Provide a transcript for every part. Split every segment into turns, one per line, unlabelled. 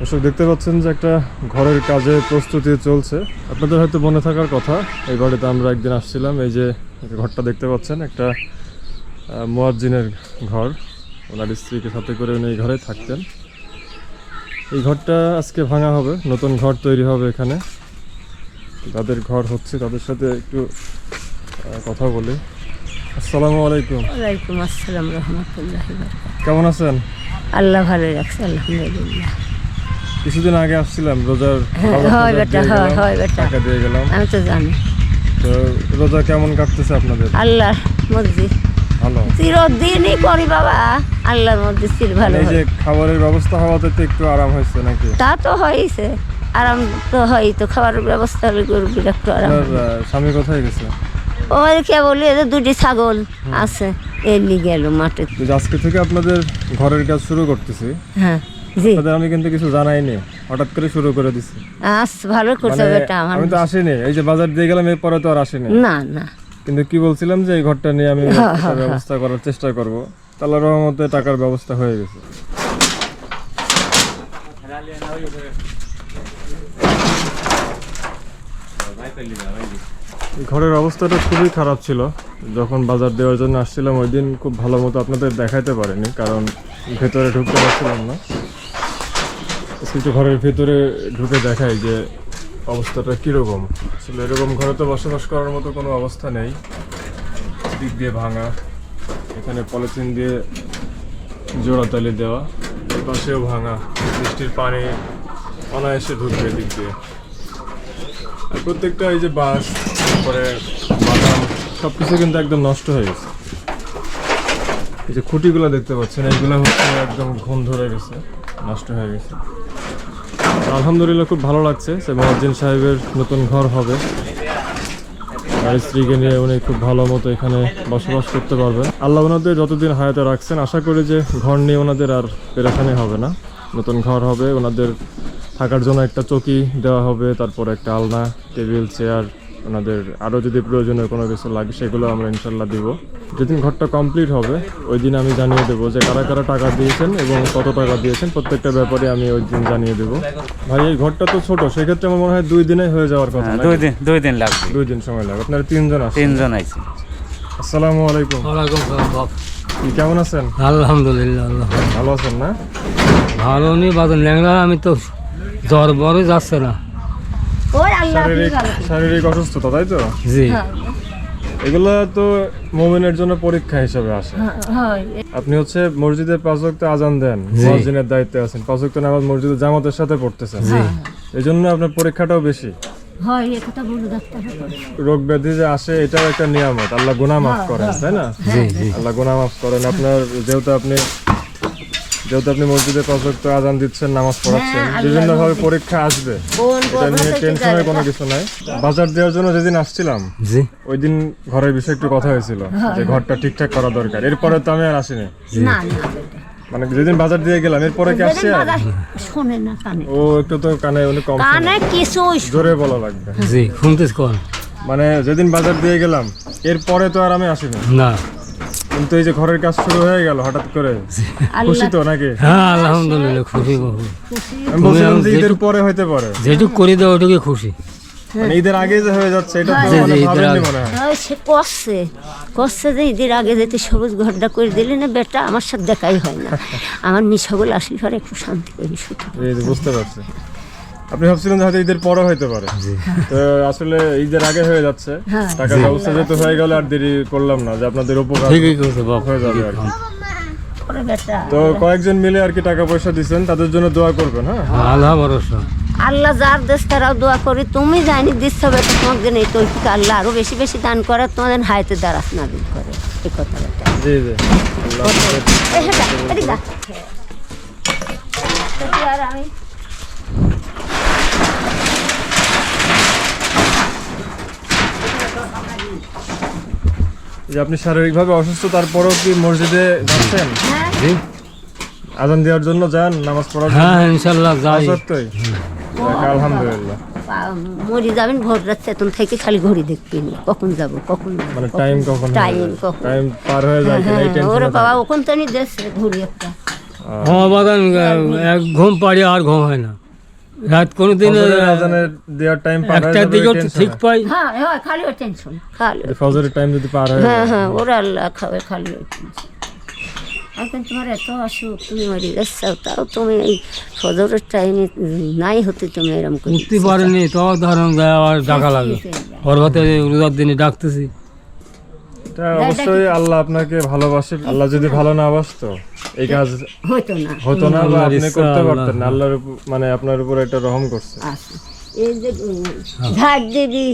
দর্শক দেখতে পাচ্ছেন যে একটা ঘরের কাজে প্রস্তুতি চলছে। আপনাদের হয়তো মনে থাকার কথা এই বাড়িতে আমরা একদিন আসছিলাম এই যে ঘরটা দেখতে পাচ্ছেন একটা মোয়াজ্জিনের ঘর। ওনার স্ত্রীকে সাথে করে উনি এই ঘরে থাকতেন। এই ঘরটা আজকে ভাঙা হবে নতুন ঘর তৈরি হবে এখানে। যাদের ঘর হচ্ছে তাদের সাথে একটু কথা বলি। আসসালামু আলাইকুম।
ওয়ালাইকুম আসসালাম রহমতুল্লাহ
কেমন আছেন?
আল্লাহ ভালো রাখছে আলহামদুলিল্লাহ।
কিছুদিন আগে আসছিলাম রোজার
হ্যাঁ, হয় বেটা, হয়, হয় বেটা।
টাকা দিয়ে গেলাম।
আমি তো জানি।
তো রোজা কেমন কাটতেছে আপনাদের?
আল্লাহ মর্জি।
ভালো।
চিরদিনই করি বাবা আল্লাহর মধ্যে চির ভালো
এই যে খাবারের ব্যবস্থা হওয়াতে তো একটু আরাম হয়েছে নাকি?
তা তো হয়েছে আরাম তো হয় তো খাবারের ব্যবস্থা হলে গরুর একটু আরাম
স্বামী কোথায় গেছে?
ওই কে বলি যে দুটি ছাগল আছে এলি গেল মাঠে।
আজকে থেকে আপনাদের ঘরের কাজ শুরু করতেছি।
হ্যাঁ। জি।
আপনাদের আমি কিন্তু কিছু জানাইনি। হঠাৎ করে শুরু করে দিছি।
আস ভালো করছে
মানে
বেটা আমার।
আমি তো আসিনি। এই যে বাজার দিয়ে গেলাম তো আর আসিনি।
না না।
কিন্তু কি বলছিলাম যে এই ঘরটা নিয়ে আমি ব্যবস্থা করার চেষ্টা করব। তাহলে রহমতে টাকার ব্যবস্থা হয়ে গেছে। ঘরের অবস্থাটা খুবই খারাপ ছিল। যখন বাজার দেওয়ার জন্য আসছিলাম ওই দিন খুব ভালো মতো আপনাদের দেখাইতে পারিনি কারণ ভেতরে ঢুকতে পারছিলাম না। একটু ঘরের ভেতরে ঢুকে দেখাই যে অবস্থাটা কীরকম। আসলে এরকম ঘরে তো বসবাস করার মতো কোনো অবস্থা নেই। দিক দিয়ে ভাঙা। এখানে পলিথিন দিয়ে জোড়াতালি দেওয়া। পাশেও ভাঙা। বৃষ্টির পানি অনায়াসে ঢুকবে দিক দিয়ে। আর প্রত্যেকটা এই যে বাঁশ, তারপরে বাদাম সব কিছু কিন্তু একদম নষ্ট হয়ে গেছে। এই যে খুঁটিগুলো দেখতে পাচ্ছেন, এইগুলো হচ্ছে একদম ঘুম ধরে গেছে, নষ্ট হয়ে গেছে। আলহামদুলিল্লাহ খুব ভালো লাগছে। সে সাহেবের নতুন ঘর হবে। স্ত্রীকে নিয়ে উনি খুব ভালো মতো এখানে বসবাস করতে পারবেন। আল্লাহ ওনাদের যতদিন হায়াতে রাখছেন, আশা করি যে ঘর নিয়ে ওনাদের আর পেরেশানি হবে না। নতুন ঘর হবে, ওনাদের থাকার জন্য একটা চকি দেওয়া হবে, তারপর একটা আলনা, টেবিল, চেয়ার ওনাদের আরও যদি প্রয়োজনীয় কোনো কিছু লাগে সেগুলো আমরা ইনশাল্লাহ দিব। যেদিন ঘরটা কমপ্লিট হবে ওই দিন আমি জানিয়ে দেবো যে কারা কারা টাকা দিয়েছেন এবং কত টাকা দিয়েছেন। প্রত্যেকটা ব্যাপারে আমি ওই দিন জানিয়ে দেবো। ভাই এই ঘরটা তো ছোট সেক্ষেত্রে আমার মনে হয় দুই দিনে হয়ে যাওয়ার কথা
হ্যাঁ, দুই দিন দুই দিন লাগবে।
দুই দিন সময় লাগবে। আপনারা তিনজন আছেন।
তিনজন আইছে।
আসসালামু আলাইকুম।
ওয়ালাইকুম
কেমন আছেন?
আলহামদুলিল্লাহ আল্লাহ
ভালো। আছেন না?
ভালো নেই বাদন ল্যাংড়া আমি তো জ্বর বড় যাচ্ছে না।
ওই আল্লাহ
শারীরিক শারীরিক অসুস্থতা তাই তো?
জি।
এগুলো তো মোমিনের জন্য পরীক্ষা হিসেবে আসে। আপনি হচ্ছে মসজিদে পাঁচ ওয়াক্ত আজান দেন। মুয়াজ্জিনের দায়িত্বে আছেন পাঁচ ওয়াক্ত নামাজ মসজিদে জামাতের সাথে পড়তেছেন। এই জন্য আপনার পরীক্ষাটাও বেশি।
হয়
রোগ ব্যাধি যে আসে এটাও একটা নিয়ামত। আল্লাহ গুনাহ মাফ করেন তাই না? আল্লাহ গুনাহ মাফ করেন। আপনার যেহেতু আপনি যেহেতু আপনি মসজিদে পাঁচ আজান দিচ্ছেন নামাজ পড়াচ্ছেন
হ্যাঁ,
বিভিন্ন ভাবে পরীক্ষা আসবে। এটা নিয়ে টেনশনের কোনো কিছু নাই। বাজার দেওয়ার জন্য যেদিন আসছিলাম
জি।
ওই দিন ঘরের বিষয়ে একটু কথা হয়েছিল যে ঘরটা ঠিকঠাক করা দরকার। এরপরে তো আমি আর আসিনি।
না না
মানে যেদিন বাজার দিয়ে গেলাম এরপরে কি আসছে আর?
না কানে।
ও একটু তো কানে উনি কম
কানে
শোনে।
কিছুই
জোরে বলা লাগবে।
জি শুনতেছ কোন?
মানে যেদিন বাজার দিয়ে গেলাম এরপরে তো আর আমি আসিনি।
না।
কিন্তু এই যে ঘরের কাজ শুরু হয়ে গেল হঠাৎ করে? খুশি তো নাকি?
হ্যাঁ আলহামদুলিল্লাহ খুশি বহু।
আমি বলছিলাম যে ঈদের পরে হইতে পারে।
যেটুক করে দেওয়া ওটুকু খুশি।
মানে ঈদের আগে যে হয়ে যাচ্ছে এটা তো মানে ভাবেননি মনে হয়।
সে করছে। করছে যে ঈদের আগে যেতে সবুজ ঘরটা করে দিলে না বেটা আমার সাথে দেখাই হয় না। আমার মিশাগুলো আসলে ঘরে একটু শান্তি করি শুধু
বুঝতে পারছি। আপনি ভাবছিলেন যে হয়তো ঈদের পরে হইতে পারে। তো আসলে ঈদের আগে হয়ে যাচ্ছে।
হ্যাঁ।
টাকার ব্যবস্থা যেহেতু হয়ে গেল আর দেরি করলাম না যে আপনাদের উপকার হয়ে যাবে আর কি। তো কয়েকজন মিলে আর কি টাকা পয়সা দিচ্ছেন তাদের জন্য দোয়া করবেন হ্যাঁ?
আল্লাহ ভরসা।
আল্লাহ যার দেশ তারাও দোয়া করি তুমি জানি দিচ্ছ বেটা তোমাদের এই তৈরি আল্লাহ আরও বেশি বেশি দান করে তোমাদের হাইতে দ্বারা না দিন করে। এই কথা বেটা।
জি জি। আল্লাহ আপনাদের
এই হেটা, এদিকে যা।
আপনি শারীরিকভাবে অসুস্থ তারপরেও কি মসজিদে যাচ্ছেন?
হ্যাঁ।
জি।
আজান দেওয়ার জন্য যান নামাজ পড়ার জন্য?
হ্যাঁ ইনশাল্লাহ যাই।
সত্যই আলহামদুলিল্লাহ।
মরি যাবেন ভোর রাত চেতন থেকে খালি ঘড়ি দেখবেন কখন যাব কখন
মানে টাইম কখন
টাইম কখন?
টাইম পার হয়ে যায় এই
হ্যাঁ, ওরে বাবা ওখান তো নিয়ে দেশ ঘুরি একটা।
আমার বাদান এক ঘুম পাড়ি আর ঘুম হয় না। রাত কোনো দিন
আজানের দেওয়ার টাইম পার হয়ে
দিকে ঠিক পাই।
হ্যাঁ হ্যাঁ খালি ওই টেনশন খালি
ফজরের টাইম যদি পার হয়ে
হ্যাঁ হ্যাঁ ওরা আল্লাহ খাবে খালি ওই টেনশন এখন তোমার এত অসুখ তুমি মরে যাচ্ছ তাও তুমি এই সদরের টাইমে নাই হতে তুমি এরকম করে
উঠতে পারেনি তো ধরুন আবার ডাকা লাগে ওর রোজার দিনে ডাকতেছি।
এটা অবশ্যই আল্লাহ আপনাকে ভালোবাসে। আল্লাহ যদি ভালো না বাসতো এই কাজ
হইতো না।
হতো না বা আপনি করতে পারতেন না আল্লাহর মানে আপনার উপর একটা রহম করছে।
এই যে ঝাড় দিবি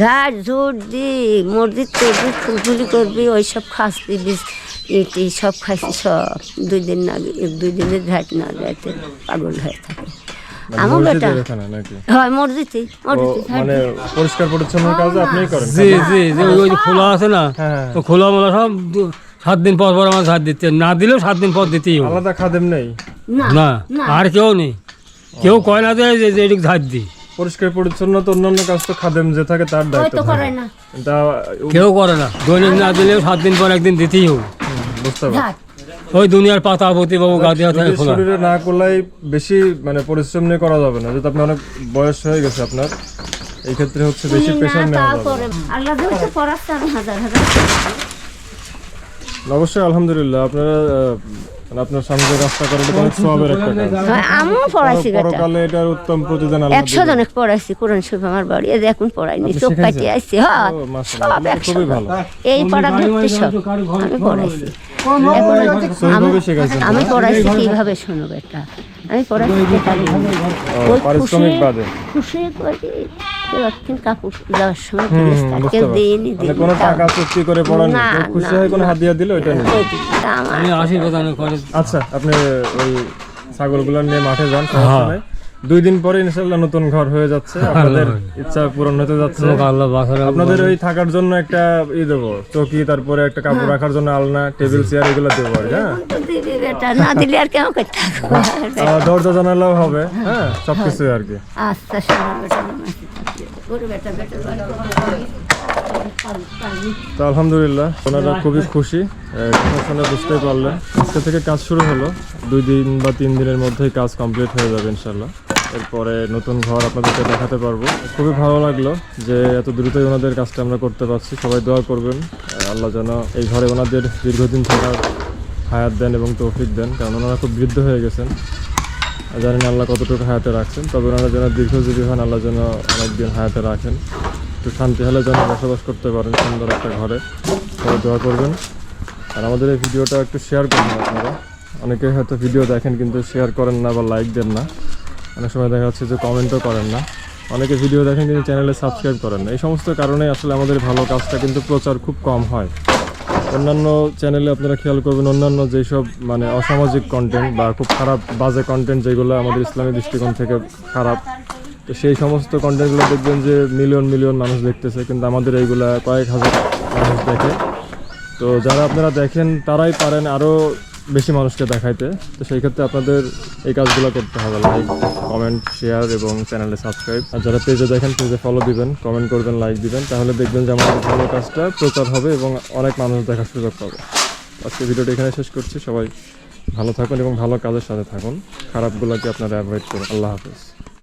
ঝাড় ঝুট দি মসজিদ টসজিদ ফুলফুলি করবি ওই সব খাস দিবি এটি সব খাইছি সব দুই দিন না দুই দিনের ঝাড় না যাইতে পাগল হয়ে থাকে। আমার বেটা।
মসজিদের এখানে নাকি?
হয় মসজিদে
ও
মসজিদে ঝাড়
মানে পরিষ্কার পরিচ্ছন্ন কাজ আপনিই করেন?
জি জি ওই- ওই খোলা আছে না তো খোলা মোলা সব সাত দিন পর পর আমার ঝাড় দিতে। না দিলেও সাত দিন পর দিতেই
আলাদা খাদেম নেই?
না।
আর কেউ নেই। কেউ কয় না যে যে- যে ঝাড় দিই
পরিষ্কার পরিচ্ছন্ন তো অন্যান্য কাজ তো খাদেম যে থাকে তার দায়িত্ব
করে
থাকে।
না।
কেউ করে না। দৈনিক না দিলেও সাত দিন পর একদিন দিতেই হবে।
বুঝতে পারছি।
ওই দুনিয়ার পাতা প্রতি বাবু হাতে খোলা।
শরীরে না করলেই বেশি মানে পরিশ্রম নিয়ে করা যাবে না। যেহেতু আপনি অনেক বয়স হয়ে গেছে আপনার এই ক্ষেত্রে হচ্ছে বেশি প্রেশার নেওয়া যাবে
আল্লাহ ধরতে পড়াচ্ছে হাজার হাজার।
অবশ্যই আলহামদুলিল্লাহ আপনারা মানে আপনার সামনে যে রাস্তা করে এটা অনেক সবের একটা কাজ।
হয়, আমিও পড়াইছি বেটা
পরকালে এটার উত্তম প্রতিদান আল্লাহ
একশো
দিবেন।
জনক পড়াইছি কোরআন শরীফ আমার বাড়ি এই এখন পড়াইনি চোখ? কাটিয়ে আসছি হ্যাঁ সব
খুবই ভালো।
এই পাড়া ধরতে সব আমি পড়াইছি। আমি পড়াইছি কীভাবে আমি পড়াইছি বেকারি
পারিশ্রমিক বাদে।
খুশি করে কেউ কাপড় যাওয়ার সময়
হুম,
ফেরেস্তা,
হুম, বুঝতে
কেউ
পারছি।
দেয়নি
মানে কোনো টাকা চুক্তি করে পড়ান
না,
খুশি হয় কোনো হাদিয়া দিলে ওইটা
আমি
আচ্ছা আপনি ওই ছাগলগুলো নিয়ে মাঠে যান সমস্যা। দুই দিন পরে ইনশাল্লাহ নতুন ঘর হয়ে যাচ্ছে। আপনাদের ইচ্ছা পূরণ হতে যাচ্ছে। আপনাদের ওই থাকার জন্য একটা ই দেবো চৌকি তারপরে একটা কাপড় রাখার জন্য আলনা টেবিল চেয়ার এগুলো দেবো আর কি, হ্যাঁ?
না দিলে আর কেমন
দরজা জানালাও হবে হ্যাঁ? সবকিছু আর কি।
আচ্ছা
তো আলহামদুলিল্লাহ ওনারা খুবই খুশি। কথা শুনে বুঝতেই পারলেন। আজকে থেকে কাজ শুরু হলো। দুই দিন বা তিন দিনের মধ্যেই কাজ কমপ্লিট হয়ে যাবে ইনশাল্লাহ এরপরে নতুন ঘর আপনাদেরকে দেখাতে পারব। খুবই ভালো লাগল যে এত দ্রুতই ওনাদের কাজটা আমরা করতে পারছি। সবাই দোয়া করবেন। আল্লাহ যেন এই ঘরে ওনাদের দীর্ঘদিন থাকার হায়াত দেন এবং তৌফিক দেন, কারণ ওনারা খুব বৃদ্ধ হয়ে গেছেন। আর জানি না আল্লাহ কতটুকু হায়াতে রাখছেন, তবে ওনারা যেন দীর্ঘজীবী হন, আল্লাহ যেন অনেকদিন হায়াতে রাখেন। একটু শান্তি হলে যেন বসবাস করতে পারেন সুন্দর একটা ঘরে। সবাই দোয়া করবেন। আর আমাদের এই ভিডিওটা একটু শেয়ার করবেন আপনারা। অনেকে হয়তো ভিডিও দেখেন কিন্তু শেয়ার করেন না বা লাইক দেন না। অনেক সময় দেখা যাচ্ছে যে কমেন্টও করেন না। অনেকে ভিডিও দেখেন কিন্তু চ্যানেলে সাবস্ক্রাইব করেন না। এই সমস্ত কারণে আসলে আমাদের ভালো কাজটা কিন্তু প্রচার খুব কম হয়। অন্যান্য চ্যানেলে আপনারা খেয়াল করবেন, অন্যান্য যেসব মানে অসামাজিক কন্টেন্ট বা খুব খারাপ বাজে কন্টেন্ট যেগুলো আমাদের ইসলামী দৃষ্টিকোণ থেকে খারাপ, তো সেই সমস্ত কন্টেন্টগুলো দেখবেন যে মিলিয়ন মিলিয়ন মানুষ দেখতেছে। কিন্তু আমাদের এইগুলা কয়েক হাজার মানুষ দেখে। তো যারা আপনারা দেখেন, তারাই পারেন আরও বেশি মানুষকে দেখাইতে। তো সেই ক্ষেত্রে আপনাদের এই কাজগুলো করতে হবে। লাইক কমেন্ট শেয়ার এবং চ্যানেলে সাবস্ক্রাইব আর যারা পেজে দেখেন পেজে ফলো দিবেন কমেন্ট করবেন লাইক দিবেন, তাহলে দেখবেন যে আমাদের ভালো কাজটা প্রচার হবে এবং অনেক মানুষ দেখার সুযোগ পাবে। আজকে ভিডিওটা এখানে শেষ করছি। সবাই ভালো থাকুন এবং ভালো কাজের সাথে থাকুন। খারাপগুলোকে আপনারা অ্যাভয়েড করুন। আল্লাহ হাফিজ।